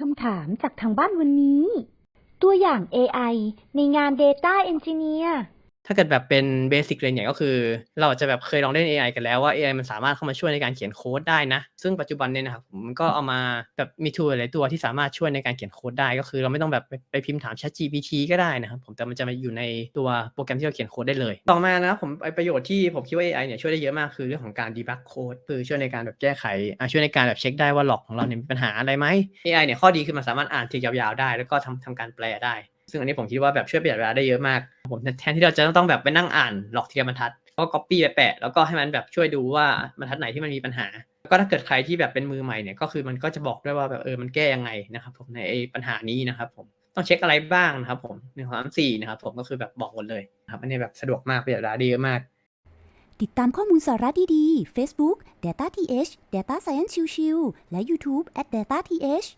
คำถามจากทางบ้านวันนี้ ตัวอย่าง AI ในงาน Data Engineer ถ้าเกิดแบบเป็นเบสิกเลยเนี่ยก็คือ เราจะแบบเคยลองเล่น AI กันแล้วว่า AI มันสามารถเข้ามาช่วยในการเขียนโค้ดได้นะ ซึ่งปัจจุบันเนี่ยนะครับมันก็เอามาแบบมี tool หลายตัวที่สามารถช่วยในการเขียนโค้ดได้ ก็คือเราไม่ต้องแบบไปไปพิมพ์ถาม ChatGPT ก็ได้นะครับผมแต่มันจะมาอยู่ในตัวโปรแกรมที่เราเขียนโค้ดได้เลย ต่อมานะครับผมประโยชน์ที่ผมคิดว่า AI เนี่ยช่วยได้เยอะมากคือเรื่องของการ debug โค้ดคือช่วยในการแบบแก้ไขช่วยในการแบบเช็คได้ว่าหลอกของเราเนี่ยมีปัญหาอะไรไหม AI เนี่ยข้อดีคือมันสามารถอ่านทียาวๆได้ แล้วก็ทำทำการแปลได้ ซึ่งอันนี้ผมคิดว่าแบบช่วยประหยัดเวลาได้เยอะมาก ผมแทนที่เราจะต้องแบบไปนั่งอ่านหลอกทีละบรรทัด ก็ copy ไปแปะ แล้วก็ให้มันแบบช่วยดูว่าบรรทัดไหนที่มันมีปัญหาแล้วก็ถ้าเกิดใครที่แบบเป็นมือใหม่เนี่ยก็คือมันก็จะบอกด้วยว่าแบบเออมันแก้ยังไงนะครับผมในไอ้ปัญหานี้นะครับผมต้องเช็คอะไรบ้างนะครับผมหนึ่งสองสามสี่นะครับผมก็คือแบบบอกหมดเลยครับอันนี้แบบสะดวกมากประหยัดเวลาได้เยอะมาก ติดตามข้อมูลสาระดีๆ Facebook Data TH Data Science ชิวๆและ YouTube at Data TH